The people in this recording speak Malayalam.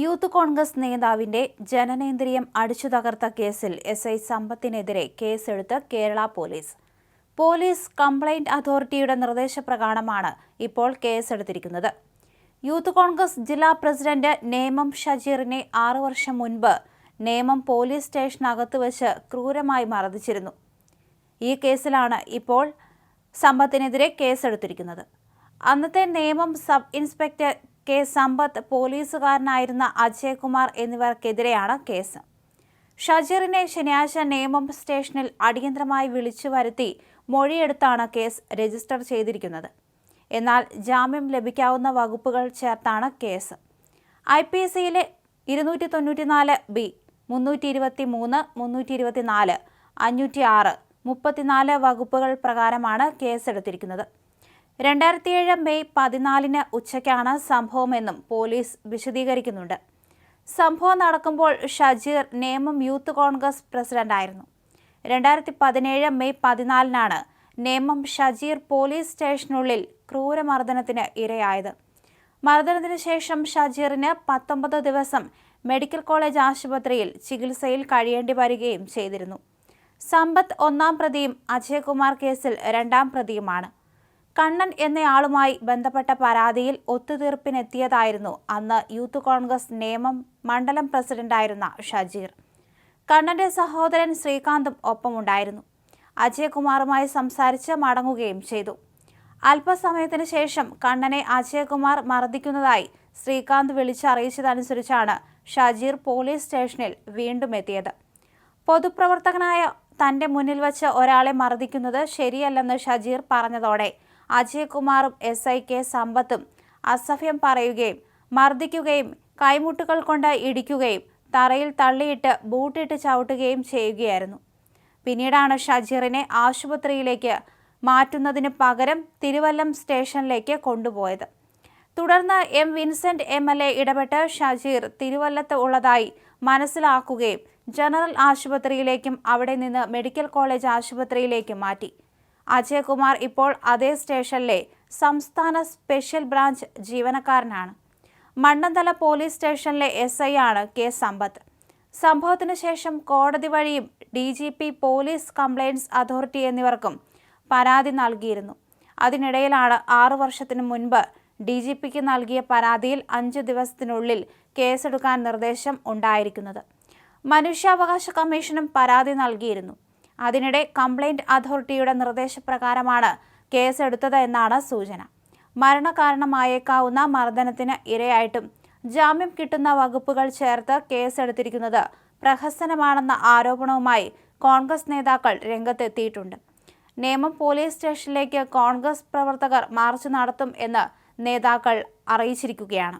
യൂത്ത് കോൺഗ്രസ് നേതാവിന്റെ ജനനേന്ദ്രിയം അടിച്ചു തകർത്ത കേസിൽ എസ് ഐ സമ്പത്തിനെതിരെ കേസെടുത്ത് കേരള പോലീസ്. പോലീസ് കംപ്ലൈന്റ് അതോറിറ്റിയുടെ നിർദ്ദേശപ്രകാരമാണ് ഇപ്പോൾ കേസെടുത്തിരിക്കുന്നത്. യൂത്ത് കോൺഗ്രസ് ജില്ലാ പ്രസിഡന്റ് നേമം ഷജീറിനെ ആറു വർഷം മുൻപ് നേമം പോലീസ് സ്റ്റേഷനകത്ത് വെച്ച് ക്രൂരമായി മർദ്ദിച്ചിരുന്നു. ഈ കേസിലാണ് ഇപ്പോൾ സമ്പത്തിനെതിരെ കേസെടുത്തിരിക്കുന്നത്. അന്നത്തെ Nemom sub inspector K Sampath പോലീസുകാരനായിരുന്ന Ajaykumar എന്നിവർക്കെതിരെയാണ് കേസ്. ഷജീറിനെ ശനിയാഴ്ച നേമം സ്റ്റേഷനിൽ അടിയന്തരമായി വിളിച്ചു വരുത്തി മൊഴിയെടുത്താണ് കേസ് രജിസ്റ്റർ ചെയ്തിരിക്കുന്നത്. എന്നാൽ ജാമ്യം ലഭിക്കാവുന്ന വകുപ്പുകൾ ചേർത്താണ് കേസ്. ഐ പി സിയിലെ ഇരുന്നൂറ്റി തൊണ്ണൂറ്റിനാല് ബി മുന്നൂറ്റി ഇരുപത്തി മൂന്ന് മുന്നൂറ്റി ഇരുപത്തിനാല് അഞ്ഞൂറ്റി ആറ് മുപ്പത്തിനാല് വകുപ്പുകൾ പ്രകാരമാണ് കേസെടുത്തിരിക്കുന്നത്. രണ്ടായിരത്തി ഏഴ് മെയ് പതിനാലിന് ഉച്ചയ്ക്കാണ് സംഭവമെന്നും പോലീസ് വിശദീകരിക്കുന്നുണ്ട്. സംഭവം നടക്കുമ്പോൾ ഷജീർ നേമം യൂത്ത് കോൺഗ്രസ് പ്രസിഡന്റായിരുന്നു. രണ്ടായിരത്തി പതിനേഴ് മെയ് പതിനാലിനാണ് നേമം ഷജീർ പോലീസ് സ്റ്റേഷനുള്ളിൽ ക്രൂരമർദ്ദനത്തിന് ഇരയായത്. മർദ്ദനത്തിന് ശേഷം ഷജീറിന് പത്തൊമ്പത് ദിവസം മെഡിക്കൽ കോളേജ് ആശുപത്രിയിൽ ചികിത്സയിൽ കഴിയേണ്ടി വരികയും ചെയ്തിരുന്നു. സമ്പത്ത് ഒന്നാം പ്രതിയും അജയകുമാർ കേസിൽ രണ്ടാം പ്രതിയുമാണ്. കണ്ണൻ എന്നയാളുമായി ബന്ധപ്പെട്ട പരാതിയിൽ ഒത്തുതീർപ്പിനെത്തിയതായിരുന്നു അന്ന് യൂത്ത് കോൺഗ്രസ് നേമം മണ്ഡലം പ്രസിഡന്റായിരുന്ന ഷജീർ. കണ്ണന്റെ സഹോദരൻ ശ്രീകാന്തും ഒപ്പമുണ്ടായിരുന്നു. അജയകുമാറുമായി സംസാരിച്ച് മടങ്ങുകയും ചെയ്തു. അല്പസമയത്തിന് ശേഷം കണ്ണനെ അജയകുമാർ മർദ്ദിക്കുന്നതായി ശ്രീകാന്ത് വിളിച്ചറിയിച്ചതനുസരിച്ചാണ് ഷജീർ പോലീസ് സ്റ്റേഷനിൽ വീണ്ടും എത്തിയത്. പൊതുപ്രവർത്തകനായ തന്റെ മുന്നിൽ വച്ച് ഒരാളെ മർദ്ദിക്കുന്നത് ശരിയല്ലെന്ന് ഷജീർ പറഞ്ഞതോടെ അജയകുമാറും എസ് ഐ കെ സമ്പത്തും അസഭ്യം പറയുകയും മർദ്ദിക്കുകയും കൈമുട്ടുകൾ കൊണ്ട് ഇടിക്കുകയും തറയിൽ തള്ളിയിട്ട് ബൂട്ടിട്ട് ചവിട്ടുകയും ചെയ്യുകയായിരുന്നു. പിന്നീടാണ് ഷജീറിനെ ആശുപത്രിയിലേക്ക് മാറ്റുന്നതിന് പകരം തിരുവല്ലം സ്റ്റേഷനിലേക്ക് കൊണ്ടുപോയത്. തുടർന്ന് M Vincent M L A ഇടപെട്ട് ഷജീർ തിരുവല്ലത്ത് ഉള്ളതായി മനസ്സിലാക്കുകയും ജനറൽ ആശുപത്രിയിലേക്കും അവിടെ നിന്ന് മെഡിക്കൽ കോളേജ് ആശുപത്രിയിലേക്കും മാറ്റി. അജയകുമാർ ഇപ്പോൾ അതേ സ്റ്റേഷനിലെ സംസ്ഥാന സ്പെഷ്യൽ ബ്രാഞ്ച് ജീവനക്കാരനാണ്. മണ്ണന്തല പോലീസ് സ്റ്റേഷനിലെ എസ് ഐ ആണ് കെ സമ്പത്ത്. സംഭവത്തിന് ശേഷം കോടതി വഴിയും D G P police complaints authority എന്നിവർക്കും പരാതി നൽകിയിരുന്നു. അതിനിടയിലാണ് ആറു വർഷത്തിനു മുൻപ് ഡി ജി പിക്ക് നൽകിയ പരാതിയിൽ അഞ്ച് ദിവസത്തിനുള്ളിൽ കേസെടുക്കാൻ നിർദ്ദേശം ഉണ്ടായിരിക്കുന്നത്. മനുഷ്യാവകാശ കമ്മീഷനും പരാതി നൽകിയിരുന്നു. അതിനിടെ കംപ്ലയിന്റ് അതോറിറ്റിയുടെ നിർദ്ദേശപ്രകാരമാണ് കേസെടുത്തത് എന്നാണ് സൂചന. മരണകാരണമായേക്കാവുന്ന മർദ്ദനത്തിന് ഇരയായിട്ടും ജാമ്യം കിട്ടുന്ന വകുപ്പുകൾ ചേർത്ത് കേസെടുത്തിരിക്കുന്നത് പ്രഹസനമാണെന്ന ആരോപണവുമായി കോൺഗ്രസ് നേതാക്കൾ രംഗത്തെത്തിയിട്ടുണ്ട്. നേമം പോലീസ് സ്റ്റേഷനിലേക്ക് കോൺഗ്രസ് പ്രവർത്തകർ മാർച്ച് നടത്തും എന്ന് നേതാക്കൾ അറിയിച്ചിരിക്കുകയാണ്.